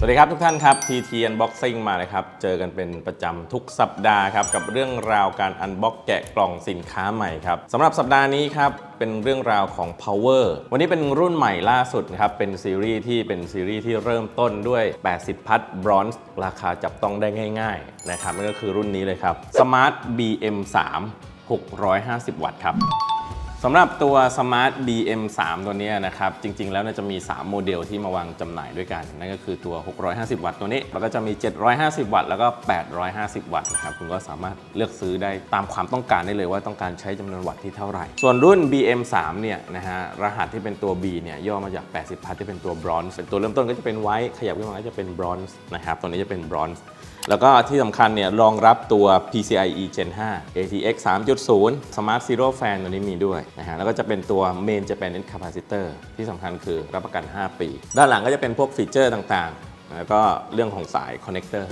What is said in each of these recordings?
สวัสดีครับทุกท่านครับ TT Unboxing มาเลยครับ เจอกันเป็นประจำทุกสัปดาห์ครับ กับเรื่องราวการอันบ็อกแกะกล่องสินค้าใหม่ครับสำหรับสัปดาห์นี้ครับเป็นเรื่องราวของ Power วันนี้เป็นรุ่นใหม่ล่าสุดนะครับ เป็นซีรีส์ที่เป็นซีรีส์ที่เริ่มต้นด้วย 80 พัทบรอนซ์ราคาจับต้องได้ง่าย ๆ นะครับนั่นก็คือรุ่นนี้เลยครับ Smart BM3 650 วัตต์ครับ สำหรับตัว Smart BM3 ตัวนี้นะครับ จริง ๆ แล้วจะมี 3 โมเดลที่มาวางจำหน่ายด้วยกัน นั่นก็คือตัว 650 วัตต์ตัวนี้ แล้วก็จะมี 750 วัตต์ แล้วก็ 850 วัตต์นะครับ คุณก็สามารถเลือกซื้อได้ตามความต้องการได้เลยว่าต้องการใช้จำนวนวัตต์ที่เท่าไหร่ ส่วนรุ่น BM3 เนี่ยนะฮะ รหัสที่เป็นตัว B เนี่ยย่อมาจาก 80พัทที่เป็นตัว Bronze เป็นตัวเริ่มต้นก็จะเป็นไวท์ขยับขึ้นมาก็จะเป็น Bronze นะครับ ตัวนี้จะเป็น Bronze แล้วก็ที่สำคัญเนี่ยรองรับตัว PCIe Gen 5 ATX 3.0 Smart Zero Fan ตัวนี้มีด้วยนะฮะแล้วก็จะเป็นตัว Main Japanese Capacitor ที่สำคัญคือรับประกัน 5 ปี ด้านหลังก็จะเป็นพวกฟีเจอร์ต่างๆ แล้วก็เรื่องของสาย Connector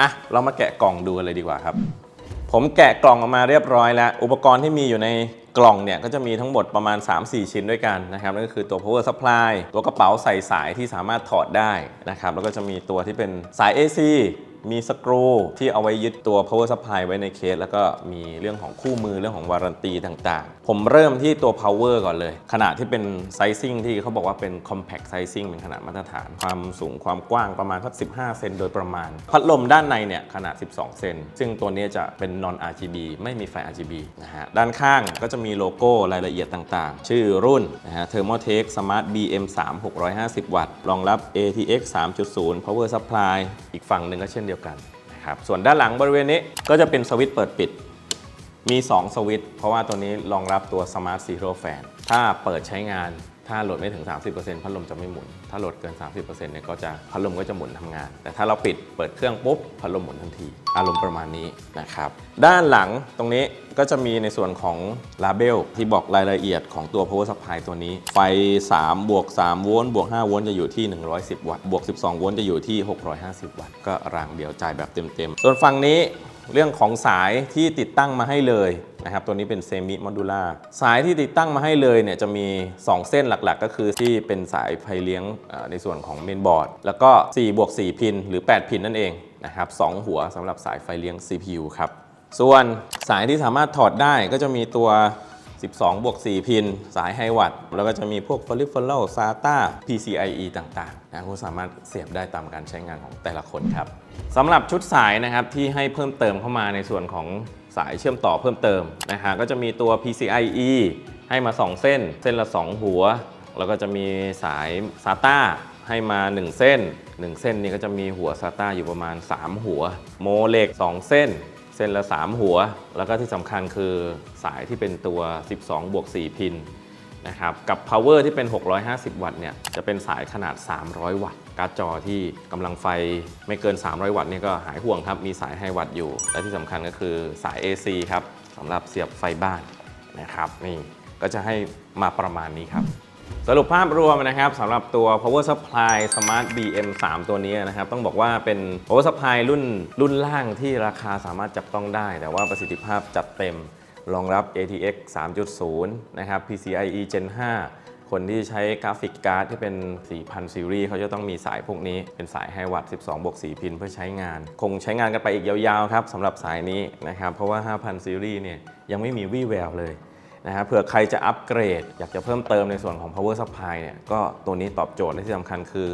อะเรามาแกะกล่องดูเลยดีกว่าครับ ผมแกะกล่องออกมาเรียบร้อยแล้ว อุปกรณ์ที่มีอยู่ในกล่องเนี่ยก็จะมีทั้งหมดประมาณ 3-4 ชิ้นด้วยกันนะครับนั่นก็คือตัว power supply ตัวกระเป๋าใส่สายที่สามารถถอดได้นะครับแล้วก็จะมีตัวที่เป็นสาย AC มีสกรูที่เอาไว้ยึดตัว power supply ไว้ในเคส แล้วก็มีเรื่องของคู่มือเรื่องของวารันตีต่างๆ ผมเริ่มที่ตัว power ก่อนเลย ขนาดที่เป็น sizing ที่เขาบอกว่าเป็น compact sizing เป็นขนาดมาตรฐาน ความสูงความกว้างประมาณสัก 15 เซนโดยประมาณ พัดลมด้านในเนี่ยขนาด 12 เซนซึ่งตัวนี้จะเป็น non RGB ไม่มีไฟ RGB นะฮะด้านข้างก็จะมีโลโก้รายละเอียดต่างๆ ชื่อรุ่นนะฮะ Thermotech Smart BM3 650 วัตต์รองรับ ATX 3.0 Power Supply อีกฝั่งหนึ่งก็เช่นเดียวกันนะครับส่วนด้านหลังบริเวณนี้ก็จะเป็นสวิตช์เปิดปิด มี 2 สวิตช์เพราะว่าตัวนี้รองรับตัว Smart Zero Fan ถ้าเปิดใช้งาน ถ้าโหลดไม่ถึง 30%พัดลมจะไม่หมุน ถ้าโหลดเกิน 30%เนี่ยก็จะพัดลมก็จะหมุนทำงาน แต่ถ้าเราปิดเปิดเครื่องปุ๊บพัดลมหมุนทันที อารมณ์ประมาณนี้นะครับ ด้านหลังตรงนี้ก็จะมีในส่วนของลาเบลที่บอกรายละเอียดของตัว power supply ตัวนี้ ไฟ 3 บวก 3 โวลต์บวก 5 โวลต์จะอยู่ที่ 110 วัตต์ บวก 12 โวลต์จะอยู่ที่ 650 วัตต์ ก็รางเดียวจ่ายแบบเต็มๆ ส่วนฝั่งนี้ เรื่องของสายที่ติดตั้งมาให้เลยนะครับ ตัวนี้เป็นเซมิมดูล่าสายที่ติดตั้งมาให้เลยเนี่ยจะมี 2 เส้นหลักๆ ก็คือที่เป็นสายไฟเลี้ยงในส่วนของเมนบอร์ด แล้วก็4บวก4พินหรือ 8 พินนั่นเองนะครับสองหัวสำหรับสายไฟเลี้ยง CPU ครับ ส่วนสายที่สามารถถอดได้ก็จะมีตัว 12 บวก 4 พิน สายไฮวัตแล้วก็จะมีพวก f o r i f e r a l SATA PCIe ต่างๆนะคุณสามารถเสียบได้ตามการใช้งานของแต่ละคนครับสำหรับชุดสายนะครับที่ให้เพิ่มเติมเข้ามาในส่วนของสายเชื่อมต่อเพิ่มเติมนะฮะก็จะมีตัว PCIe ให้มา 2 เส้น เส้นละ 2 หัว แล้วก็จะมีสาย SATA ให้มา 1 เส้น 1 เส้นนี้ก็จะมีหัว SATA อยู่ประมาณ 3 หัว โมเล็ก 2 เส้น เส้นละ 3 หัว แล้วก็ที่สำคัญคือสายที่เป็นตัว 12 บวก 4 พินนะครับกับ power ที่เป็น 650 วัตต์เนี่ยจะเป็นสายขนาด 300 วัตต์ การ์ดจอที่กำลังไฟไม่เกิน 300 วัตต์เนี่ยก็หายห่วงครับ มีสายไฮวัตต์อยู่ และที่สำคัญก็คือสาย AC ครับสำหรับเสียบไฟบ้านนะครับนี่ก็จะให้มาประมาณนี้ครับ สรุปภาพรวมนะครับสำหรับตัว power supply smart BM 3 ตัวนี้นะครับ ต้องบอกว่าเป็น power supply รุ่นรุ่นล่างที่ราคาสามารถจับต้องได้ แต่ว่าประสิทธิภาพจัดเต็มรองรับ ATX 3.0 นะครับ PCIe Gen 5 คนที่ใช้กราฟิกการ์ดที่เป็น 4,000 ซีรีส์เขาจะต้องมีสายพวกนี้ เป็นสายไฮวัต12บวก4พินเพื่อใช้งาน คงใช้งานกันไปอีกยาวๆครับสำหรับสายนี้นะครับ เพราะว่า 5,000 ซีรีส์เนี่ยยังไม่มีวี่แววเลย นะฮะเผื่อใครจะอัปเกรด อยากจะเพิ่มเติมในส่วนของ power supply เนี่ยก็ตัวนี้ตอบโจทย์และที่สำคัญคือ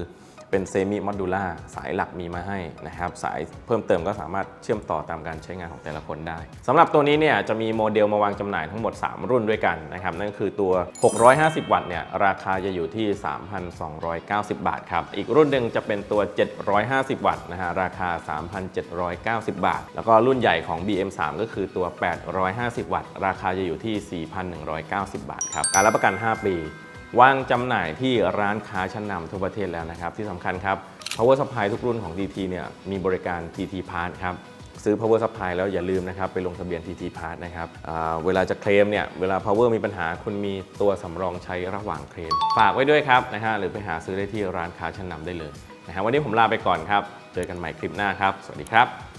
เป็นเซมิม o ดูล่าสายหลักมีมาให้นะครับสายเพิ่มเติมก็สามารถเชื่อมต่อตามการใช้งานของแต่ละคนได้สำหรับตัวนี้เนี่ยจะมีโมเดลมาวางจำหน่ายทั้งหมด 3 รุ่นด้วยกันนะครับนั่นก็คือตัว 650 วัตต์เนี่ยราคาจะอยู่ที่ 3,290 บาทครับอีกรุ่นหนึ่งจะเป็นตัว 750 วัตต์นะฮะราคา 3,790 บาท แล้วก็รุ่นใหญ่ของ BM3 ก็คือตัว 850 วัตต์ ราคาจะอยู่ที่ 4,190 บาทครับการรับประกัน 5 ปี วางจำหน่ายที่ร้านค้าชั้นนำทั่วประเทศแล้วนะครับ ที่สำคัญครับ power supply ทุกรุ่นของ TT เนี่ยมีบริการ TT Part ครับซื้อ power supply แล้วอย่าลืมนะครับ ไปลงทะเบียน TT Part นะครับเวลาจะเคลมเนี่ย เวลา power มีปัญหา คุณมีตัวสำรองใช้ระหว่างเคลม ฝากไว้ด้วยครับนะฮะหรือไปหาซื้อได้ที่ร้านค้าชั้นนำได้เลยนะฮะวันนี้ผมลาไปก่อนครับ เจอกันใหม่คลิปหน้าครับ สวัสดีครับ